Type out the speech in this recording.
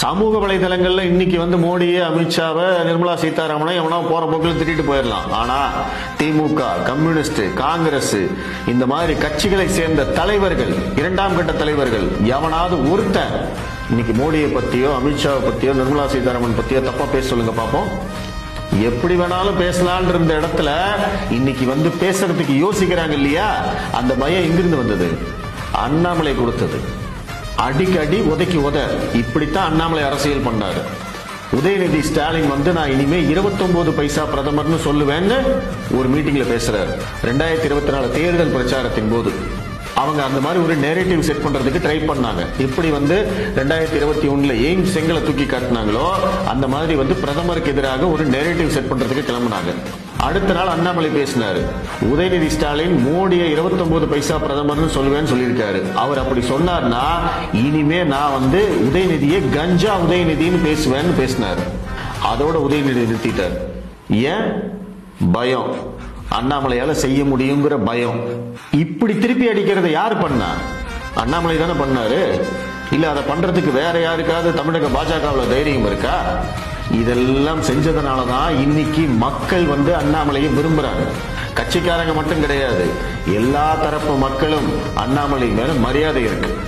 சமூக வலைதளங்கள்ல இன்னைக்கு வந்து மோடியை அமித்ஷாவை நிர்மலா சீதாராமனை எவனா போற போக்கில் திட்டிட்டு போயிடலாம். ஆனா திமுக கம்யூனிஸ்ட் காங்கிரஸ் இந்த மாதிரி கட்சிகளை சேர்ந்த தலைவர்கள் இரண்டாம் கட்ட தலைவர்கள் எவனாவது ஒருத்தன் இன்னைக்கு மோடியை பத்தியோ அமித்ஷாவை பத்தியோ நிர்மலா சீதாராமன் பத்தியோ தப்பா பேச சொல்லுங்க பாப்போம். எப்படி வேணாலும் பேசலான் இருந்த இடத்துல இன்னைக்கு வந்து பேசுறதுக்கு யோசிக்கிறாங்க இல்லையா? அந்த பயம் எங்கிருந்து வந்தது? அண்ணாமலை கொடுத்தது. அடிக்கடி உதைக்கு உத. இப்படித்தான் அண்ணாமலை அரசியல் பண்ணாரு உதயநிதி ஸ்டாலின் வந்து நான் இனிமே 29 பைசா பிரதமர்னு சொல்லுவேன்னு ஒரு மீட்டிங்ல பேசுறாரு. ரெண்டாயிரத்தி இருபத்தி நாலு தேர்தல் பிரச்சாரத்தின் போது. அவங்க அந்த மாதிரி ஒரு நேரேட்டிவ் செட் பண்றதுக்கு ட்ரை பண்ணாங்க. எப்படி வந்து ரெண்டாயிரத்தி இருபத்தி ஒண்ணுல எய்ம்ஸ் செங்கலை தூக்கி காட்டினாங்களோ அந்த மாதிரி வந்து பிரதமருக்கு எதிராக ஒரு நேரேட்டிவ் செட் பண்றதுக்கு கிளம்புனாங்க. அடுத்த நாள் அண்ணாமலை பேசினாரு. உதயநிதி ஸ்டாலின் மோடியை 29 பைசா பிரதமர்னு சொல்லுவேன்னு சொல்லியிருக்காரு. அவர் அப்படி சொன்னார்னா இனிமே நான் வந்து உதயநிதியை கஞ்சா உதயநிதின்னு பேசுவேன்னு பேசினாரு. அதோட உதயநிதி நிறுத்திட்டார். ஏன்? பயம். அண்ணாமலையால செய்ய முடியுங்கிற பயம். இப்படி திருப்பி அடிக்கிறதை யார் பண்ணா? அண்ணாமலை தானே பண்ணாரு. இல்ல அதை பண்றதுக்கு வேற யாருக்காவது தமிழக பாஜகவில் தைரியம் இருக்கா? இதெல்லாம் செஞ்சதுனால தான் இன்னைக்கு மக்கள் வந்து அண்ணாமலையை விரும்புறாங்க. கட்சிக்காரங்க மட்டும் கிடையாது எல்லா தரப்பு மக்களும் அண்ணாமலை மேல மரியாதை இருக்கு.